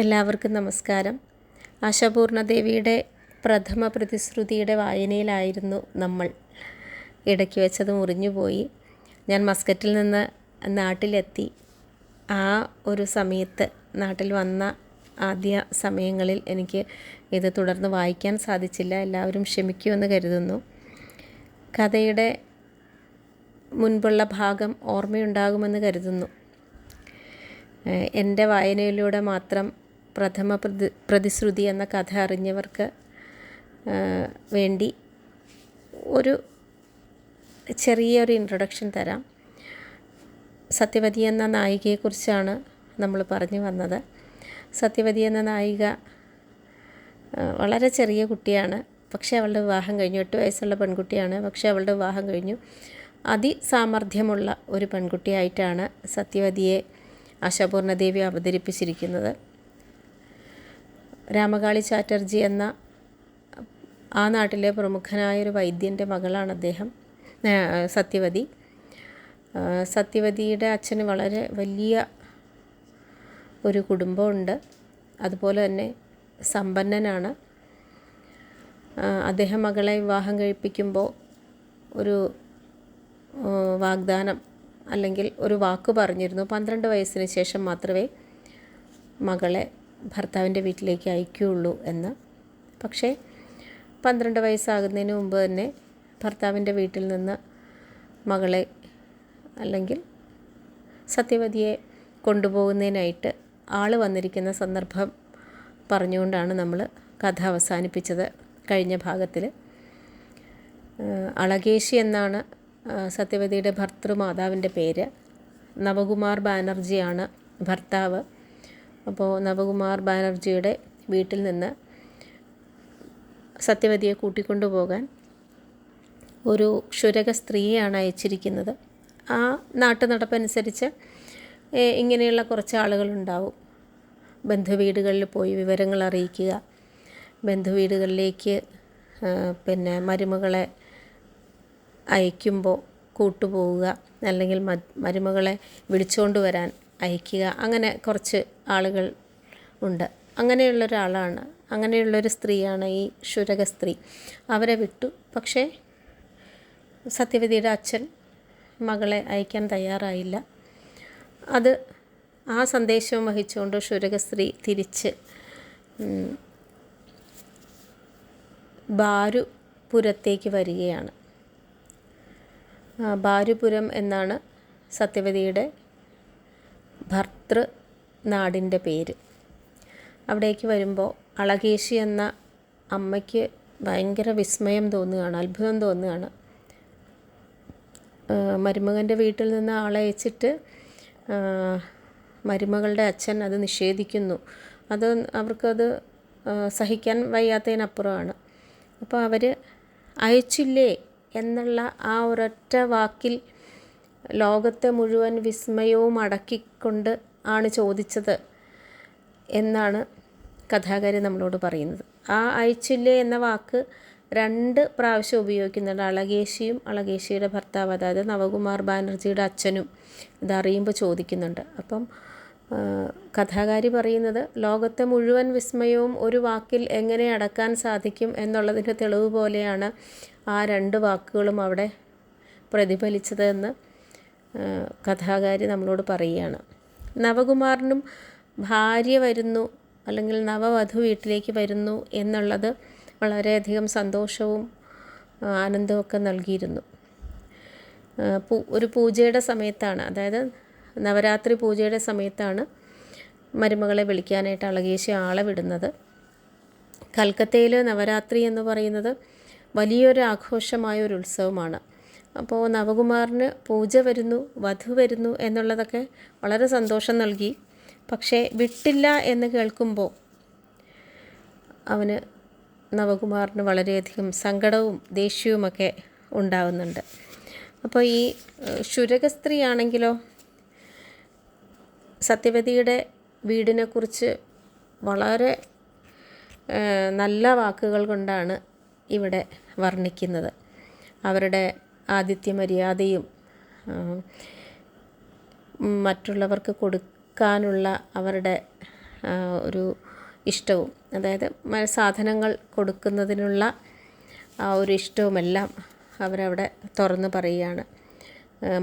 എല്ലാവർക്കും നമസ്കാരം. ആശാപൂർണദേവിയുടെ പ്രഥമ പ്രതിശ്രുതിയുടെ വായനയിലായിരുന്നു നമ്മൾ. ഇടയ്ക്ക് വെച്ചത് മുറിഞ്ഞുപോയി. ഞാൻ മസ്കറ്റിൽ നിന്ന് നാട്ടിലെത്തി. ആ ഒരു സമയത്ത് നാട്ടിൽ വന്ന ആദ്യ സമയങ്ങളിൽ എനിക്ക് ഇത് തുടർന്ന് വായിക്കാൻ സാധിച്ചില്ല. എല്ലാവരും ക്ഷമിക്കുമെന്ന് കരുതുന്നു. കഥയുടെ മുൻപുള്ള ഭാഗം ഓർമ്മയുണ്ടാകുമെന്ന് കരുതുന്നു. എന്റെ വായനയിലൂടെ മാത്രം പ്രഥമ പ്രതി പ്രതിശ്രുതി എന്ന കഥ അറിഞ്ഞവർക്ക് വേണ്ടി ഒരു ചെറിയൊരു ഇൻട്രൊഡക്ഷൻ തരാം. സത്യവതി എന്ന നായികയെക്കുറിച്ചാണ് നമ്മൾ പറഞ്ഞു വന്നത്. സത്യവതി എന്ന നായിക വളരെ ചെറിയ കുട്ടിയാണ്. പക്ഷേ അവളുടെ വിവാഹം കഴിഞ്ഞു. എട്ട് വയസ്സുള്ള പെൺകുട്ടിയാണ്. പക്ഷേ അവളുടെ വിവാഹം കഴിഞ്ഞു. അതിസാമർഥ്യമുള്ള ഒരു പെൺകുട്ടിയായിട്ടാണ് സത്യവതിയെ ആശാപൂർണദേവി അവതരിപ്പിച്ചിരിക്കുന്നത്. രാമകാളി ചാറ്റർജി എന്ന ആ നാട്ടിലെ പ്രമുഖനായ ഒരു വൈദ്യന്റെ മകളാണ് അദ്ദേഹം സത്യവതി. സത്യവതിയുടെ അച്ഛന് വളരെ വലിയ ഒരു കുടുംബമുണ്ട്. അതുപോലെ തന്നെ സമ്പന്നനാണ്. അദ്ദേഹം മകളെ വിവാഹം കഴിപ്പിക്കുമ്പോൾ ഒരു വാഗ്ദാനം അല്ലെങ്കിൽ ഒരു വാക്ക് പറഞ്ഞിരുന്നു. പന്ത്രണ്ട് വയസ്സിന് ശേഷം മാത്രമേ മകളെ ഭർത്താവിന്റെ വീട്ടിലേക്ക് അയക്കുകയുള്ളൂ എന്ന്. പക്ഷേ പന്ത്രണ്ട് വയസ്സാകുന്നതിന് മുമ്പ് തന്നെ ഭർത്താവിന്റെ വീട്ടിൽ നിന്ന് മകളെ അല്ലെങ്കിൽ സത്യവതിയെ കൊണ്ടുപോകുന്നതിനായിട്ട് ആൾ വന്നിരിക്കുന്ന സന്ദർഭം പറഞ്ഞുകൊണ്ടാണ് നമ്മൾ കഥ അവസാനിപ്പിച്ചത് കഴിഞ്ഞ ഭാഗത്തിൽ. അളകേശി എന്നാണ് സത്യവതിയുടെ ഭർത്തൃമാതാവിന്റെ പേര്. നവകുമാർ ബാനർജിയാണ് ഭർത്താവ്. അപ്പോൾ നവകുമാർ ബാനർജിയുടെ വീട്ടിൽ നിന്ന് സത്യവതിയെ കൂട്ടിക്കൊണ്ടുപോകാൻ ഒരു ക്ഷുരക സ്ത്രീയാണ് അയച്ചിരിക്കുന്നത്. ആ നാട്ടു നടപ്പനുസരിച്ച് ഇങ്ങനെയുള്ള കുറച്ച് ആളുകളുണ്ടാവും. ബന്ധുവീടുകളിൽ പോയി വിവരങ്ങൾ അറിയിക്കുക. ബന്ധുവീടുകളിലേക്ക് പിന്നെ മരുമകളെ അയക്കുമ്പോൾ കൂട്ടുപോവുക. അല്ലെങ്കിൽ മരുമകളെ വിളിച്ചുകൊണ്ട് വരാൻ അയക്കുക. അങ്ങനെ കുറച്ച് ആളുകൾ ഉണ്ട്. അങ്ങനെയുള്ള ഒരാളാണ് അങ്ങനെയുള്ളൊരു സ്ത്രീയാണ് ഈ ക്ഷുരക സ്ത്രീ അവരെ വിട്ടു. പക്ഷേ സത്യവതിയുടെ അച്ഛൻ മകളെ അയക്കാൻ തയ്യാറായില്ല. അത് ആ സന്ദേശവും വഹിച്ചുകൊണ്ട് ക്ഷുരക സ്ത്രീ തിരിച്ച് ബാരുപുരത്തേക്ക് വരികയാണ്. ബാരുപുരം എന്നാണ് സത്യവതിയുടെ ഭർത്തൃ നാടിന്റെ പേര്. അവിടേക്ക് വരുമ്പോൾ അളകേശി എന്ന അമ്മയ്ക്ക് ഭയങ്കര വിസ്മയം തോന്നുകയാണ് അത്ഭുതം തോന്നുകയാണ്. മരുമകന്റെ വീട്ടിൽ നിന്ന് ആളെ അയച്ചിട്ട് മരുമകളുടെ അച്ഛൻ അത് നിഷേധിക്കുന്നു. അത് അവർക്കത് സഹിക്കാൻ വയ്യാത്തതിനപ്പുറമാണ്. അപ്പോൾ അവർ അയച്ചില്ലേ എന്നുള്ള ആ ഒരൊറ്റ വാക്കിൽ ലോകത്തെ മുഴുവൻ വിസ്മയവും അടക്കിക്കൊണ്ട് ആണ് ചോദിച്ചത് എന്നാണ് കഥാകാരി നമ്മളോട് പറയുന്നത്. ആ അയച്ചില്ലേ എന്ന വാക്ക് രണ്ട് പ്രാവശ്യം ഉപയോഗിക്കുന്നുണ്ട്. അളകേശിയും അളകേശിയുടെ ഭർത്താവ് അതായത് നവകുമാർ ബാനർജിയുടെ അച്ഛനും ഇതറിയുമ്പോൾ ചോദിക്കുന്നുണ്ട്. അപ്പം കഥാകാരി പറയുന്നത് ലോകത്തെ മുഴുവൻ വിസ്മയവും ഒരു വാക്കിൽ എങ്ങനെ അടക്കാൻ സാധിക്കും എന്നുള്ളതിന്റെ തെളിവ് പോലെയാണ് ആ രണ്ട് വാക്കുകളും അവിടെ പ്രതിഫലിച്ചത് എന്ന് കഥാകാരി നമ്മളോട് പറയുകയാണ്. നവകുമാറിനും ഭാര്യ വരുന്നു അല്ലെങ്കിൽ നവവധു വീട്ടിലേക്ക് വരുന്നു എന്നുള്ളത് വളരെയധികം സന്തോഷവും ആനന്ദമൊക്കെ നൽകിയിരുന്നു. ഒരു പൂജയുടെ സമയത്താണ് അതായത് നവരാത്രി പൂജയുടെ സമയത്താണ് മരുമകളെ വിളിക്കാനായിട്ട് അളകേശി ആളെ വിടുന്നത്. കൽക്കത്തയിൽ നവരാത്രി എന്ന് പറയുന്നത് വലിയൊരു ആഘോഷമായ ഒരു ഉത്സവമാണ്. അപ്പോൾ നവകുമാറിന് പൂജ വരുന്നു വധു വരുന്നു എന്നുള്ളതൊക്കെ വളരെ സന്തോഷം നൽകി. പക്ഷേ വിട്ടില്ല എന്ന് കേൾക്കുമ്പോൾ അവന് നവകുമാറിന് വളരെയധികം സങ്കടവും ദേഷ്യവുമൊക്കെ ഉണ്ടാവുന്നുണ്ട്. അപ്പോൾ ഈ ശുരക ക്ഷുരക സ്ത്രീ ആണെങ്കിലോ സത്യവതിയുടെ വീടിനെക്കുറിച്ച് വളരെ നല്ല വാക്കുകൾ കൊണ്ടാണ് ഇവിടെ വർണിക്കുന്നത്. അവരുടെ ആതിഥ്യ മര്യാദയും മറ്റുള്ളവർക്ക് കൊടുക്കാനുള്ള അവരുടെ ഒരു ഇഷ്ടവും അതായത് സാധനങ്ങൾ കൊടുക്കുന്നതിനുള്ള ആ ഒരു ഇഷ്ടവുമെല്ലാം അവരവിടെ തുറന്ന് പറയുകയാണ്.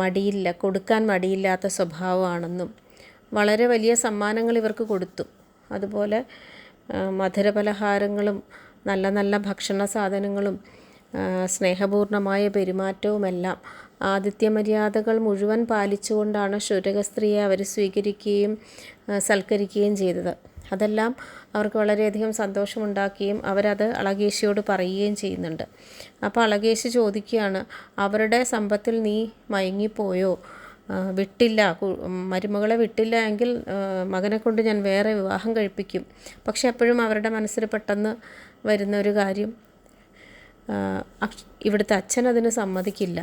മടിയില്ല കൊടുക്കാൻ മടിയില്ലാത്ത സ്വഭാവമാണെന്നും വളരെ വലിയ സമ്മാനങ്ങൾ ഇവർക്ക് കൊടുത്തു. അതുപോലെ മധുര മധുരപലഹാരങ്ങളും നല്ല നല്ല ഭക്ഷണ സാധനങ്ങളും സ്നേഹപൂർണമായ പെരുമാറ്റവുമെല്ലാം ആതിഥ്യമര്യാദകൾ മുഴുവൻ പാലിച്ചുകൊണ്ടാണ് ശൂരകസ്ത്രീയെ സ്ത്രീയെ അവർ സ്വീകരിക്കുകയും സൽക്കരിക്കുകയും ചെയ്തത്. അതെല്ലാം അവർക്ക് വളരെയധികം സന്തോഷമുണ്ടാക്കുകയും അവരത് അളകേശിയോട് പറയുകയും ചെയ്യുന്നുണ്ട്. അപ്പോൾ അളകേശി ചോദിക്കുകയാണ് അവരുടെ സമ്പത്തിൽ നീ മയങ്ങിപ്പോയോ? വിട്ടില്ല. മരുമകളെ വിട്ടില്ല എങ്കിൽ മകനെ കൊണ്ട് ഞാൻ വേറെ വിവാഹം കഴിപ്പിക്കും. പക്ഷെ എപ്പോഴും അവരുടെ മനസ്സിൽ പെട്ടെന്ന് വരുന്ന ഒരു കാര്യം ഇവിടുത്തെ അച്ഛൻ അതിന് സമ്മതിക്കില്ല.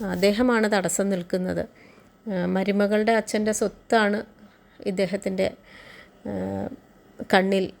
അദ്ദേഹമാണ് തടസ്സം നിൽക്കുന്നത്. മരുമകളുടെ അച്ഛന്റെ സ്വത്താണ് ഇദ്ദേഹത്തിന്റെ കണ്ണിൽ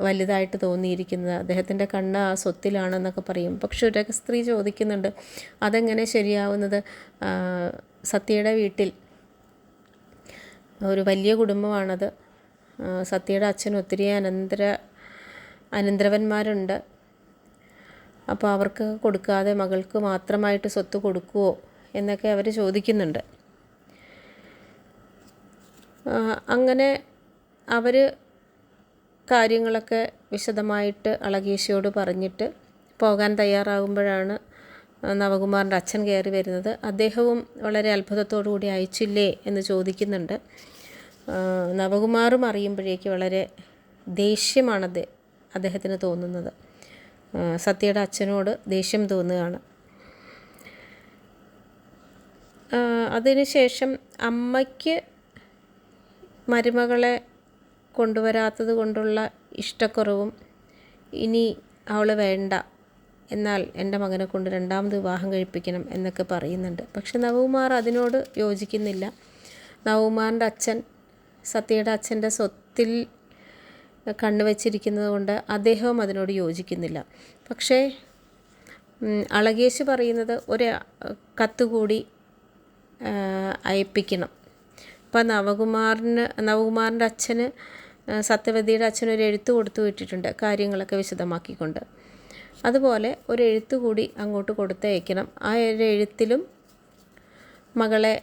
വലുതായിട്ട് തോന്നിയിരിക്കുന്നത്. അദ്ദേഹത്തിന്റെ കണ്ണ് ആ സ്വത്തിലാണെന്നൊക്കെ പറയും. പക്ഷെ ഒരു സ്ത്രീ ചോദിക്കുന്നുണ്ട് അതെങ്ങനെ ശരിയാവുന്നത്? സത്യയുടെ വീട്ടിൽ ഒരു വലിയ കുടുംബമാണത്. സത്യയുടെ അച്ഛൻ ഒത്തിരി അനന്തര അനന്തരവന്മാരുണ്ട്. അപ്പോൾ അവർക്ക് കൊടുക്കാതെ മകൾക്ക് മാത്രമായിട്ട് സ്വത്ത് കൊടുക്കുമോ എന്നൊക്കെ അവർ ചോദിക്കുന്നുണ്ട്. അങ്ങനെ അവർ കാര്യങ്ങളൊക്കെ വിശദമായിട്ട് അളകീശയോട് പറഞ്ഞിട്ട് പോകാൻ തയ്യാറാകുമ്പോഴാണ് നവകുമാറിന്റെ അച്ഛൻ കയറി വരുന്നത്. അദ്ദേഹവും വളരെ അത്ഭുതത്തോടു കൂടി അയച്ചില്ലേ എന്ന് ചോദിക്കുന്നുണ്ട്. നവകുമാറും അറിയുമ്പോഴേക്ക് വളരെ ദേഷ്യമാണ് അദ്ദേഹ അദ്ദേഹത്തിന് തോന്നുന്നത്. സത്യയുടെ അച്ഛനോട് ദേഷ്യം തോന്നുകയാണ്. അതിനുശേഷം അമ്മയ്ക്ക് മരുമകളെ കൊണ്ടുവരാത്തത് കൊണ്ടുള്ള ഇഷ്ടക്കുറവും ഇനി അവൾ വേണ്ട എന്നാൽ എന്റെ മകനെ കൊണ്ട് രണ്ടാമത് വിവാഹം കഴിപ്പിക്കണം എന്നൊക്കെ പറയുന്നുണ്ട്. പക്ഷെ നവകുമാർ അതിനോട് യോജിക്കുന്നില്ല. നവകുമാറിന്റെ അച്ഛൻ സത്യയുടെ അച്ഛന്റെ സ്വത്തിൽ കണ്ണുവച്ചിരിക്കുന്നത് കൊണ്ട് അദ്ദേഹവും അതിനോട് യോജിക്കുന്നില്ല. പക്ഷേ അളകേശ് പറയുന്നത് ഒരു കത്തുകൂടി കത്ത് കൂടി അയപ്പിക്കണം. അപ്പം നവകുമാറിന് നവകുമാറിന്റെ അച്ഛന് സത്യവതിയുടെ അച്ഛനൊരു ഒരു എഴുത്ത് കൊടുത്തു വിട്ടിട്ടുണ്ട് കാര്യങ്ങളൊക്കെ വിശദമാക്കിക്കൊണ്ട്. അതുപോലെ ഒരു എഴുത്ത് കൂടി അങ്ങോട്ട് കൊടുത്തയക്കണം. ആ ഒരു എഴുത്തിലും മകളെ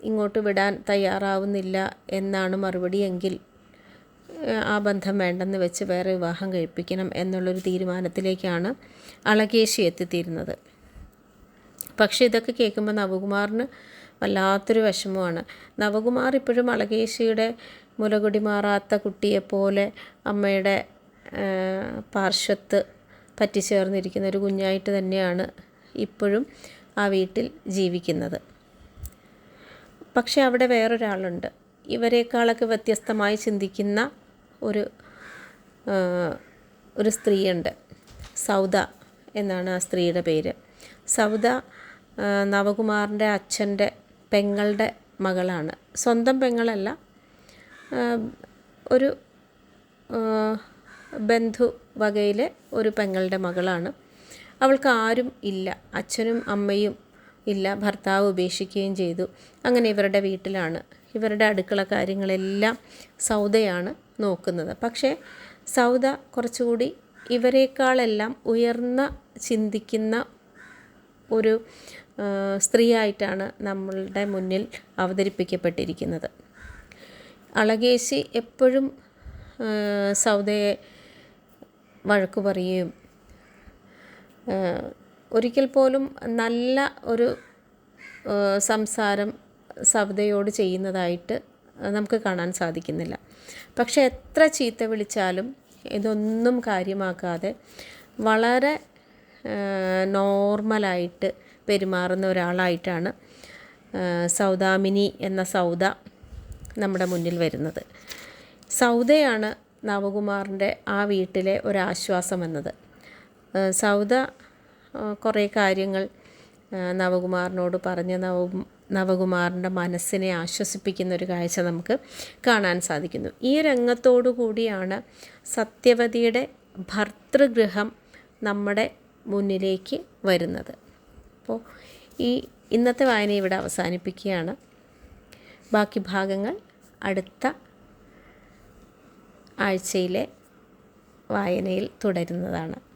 ഇങ്ങോട്ട് വിടാൻ തയ്യാറാവുന്നില്ല എന്നാണ് മറുപടി എങ്കിൽ ഏഹ്, ആ ബന്ധം വേണ്ടെന്ന് വെച്ച് വേറെ വിവാഹം കഴിപ്പിക്കണം എന്നുള്ളൊരു തീരുമാനത്തിലേക്കാണ് അളകേശി എത്തിത്തീരുന്നത്. പക്ഷേ ഇതൊക്കെ കേൾക്കുമ്പോൾ നവകുമാറിന് വല്ലാത്തൊരു വിഷമമാണ്. നവകുമാർ ഇപ്പോഴും അളകേശിയുടെ മുലകുടി മാറാത്ത കുട്ടിയെപ്പോലെ അമ്മയുടെ പാർശ്വത്ത് പറ്റിച്ചേർന്നിരിക്കുന്ന ഒരു കുഞ്ഞായിട്ട് തന്നെയാണ് ഇപ്പോഴും ആ വീട്ടിൽ ജീവിക്കുന്നത്. പക്ഷെ അവിടെ വേറൊരാളുണ്ട്. ഇവരെക്കാളൊക്കെ വ്യത്യസ്തമായി ചിന്തിക്കുന്ന ഒരു ഒരു സ്ത്രീയുണ്ട്. സൗദ എന്നാണ് ആ സ്ത്രീയുടെ പേര്. സൗദ നവകുമാറിന്റെ അച്ഛന്റെ പെങ്ങളുടെ മകളാണ്. സ്വന്തം പെങ്ങളല്ല ഒരു ബന്ധു വകയിലെ ഒരു പെങ്ങളുടെ മകളാണ്. അവൾക്ക് ആരും ഇല്ല അച്ഛനും അമ്മയും ഇല്ല ഭർത്താവ് ഉപേക്ഷിക്കുകയും ചെയ്തു. അങ്ങനെ ഇവരുടെ വീട്ടിലാണ് ഇവരുടെ അടുക്കള കാര്യങ്ങളെല്ലാം സൗദയാണ് നോക്കുന്നത്. പക്ഷേ സൗദ കുറച്ചുകൂടി ഇവരെക്കാളെല്ലാം ഉയർന്ന ചിന്തിക്കുന്ന ഒരു സ്ത്രീയായിട്ടാണ് നമ്മളുടെ മുന്നിൽ അവതരിപ്പിക്കപ്പെട്ടിരിക്കുന്നത്. അളകേശി എപ്പോഴും സൗദയെ വഴക്കു പറയുകയും ഒരിക്കൽ പോലും നല്ല ഒരു സംസാരം സൗദയോട് ചെയ്യുന്നതായിട്ട് നമുക്ക് കാണാൻ സാധിക്കുന്നില്ല. പക്ഷെ എത്ര ചീത്ത വിളിച്ചാലും ഇതൊന്നും കാര്യമാക്കാതെ വളരെ നോർമലായിട്ട് പെരുമാറുന്ന ഒരാളായിട്ടാണ് സൗദാമിനി എന്ന സൗദ നമ്മുടെ മുന്നിൽ വരുന്നത്. സൗദയാണ് നവകുമാറിന്റെ ആ വീട്ടിലെ ഒരാശ്വാസം എന്നത്. സൗദ കുറേ കാര്യങ്ങൾ നവകുമാറിനോട് പറഞ്ഞ് നവ നവകുമാറിന്റെ മനസ്സിനെ ആശ്വസിപ്പിക്കുന്ന ഒരു കാഴ്ച നമുക്ക് കാണാൻ സാധിക്കുന്നു. ഈ രംഗത്തോടു കൂടിയാണ് സത്യവതിയുടെ ഭർതൃഗൃഹം നമ്മുടെ മുന്നിലേക്ക് വരുന്നത്. അപ്പോൾ ഈ ഇന്നത്തെ വായന ഇവിടെ അവസാനിപ്പിക്കുകയാണ്. ബാക്കി ഭാഗങ്ങൾ അടുത്ത ആഴ്ചയിലെ വായനയിൽ തുടരുന്നതാണ്.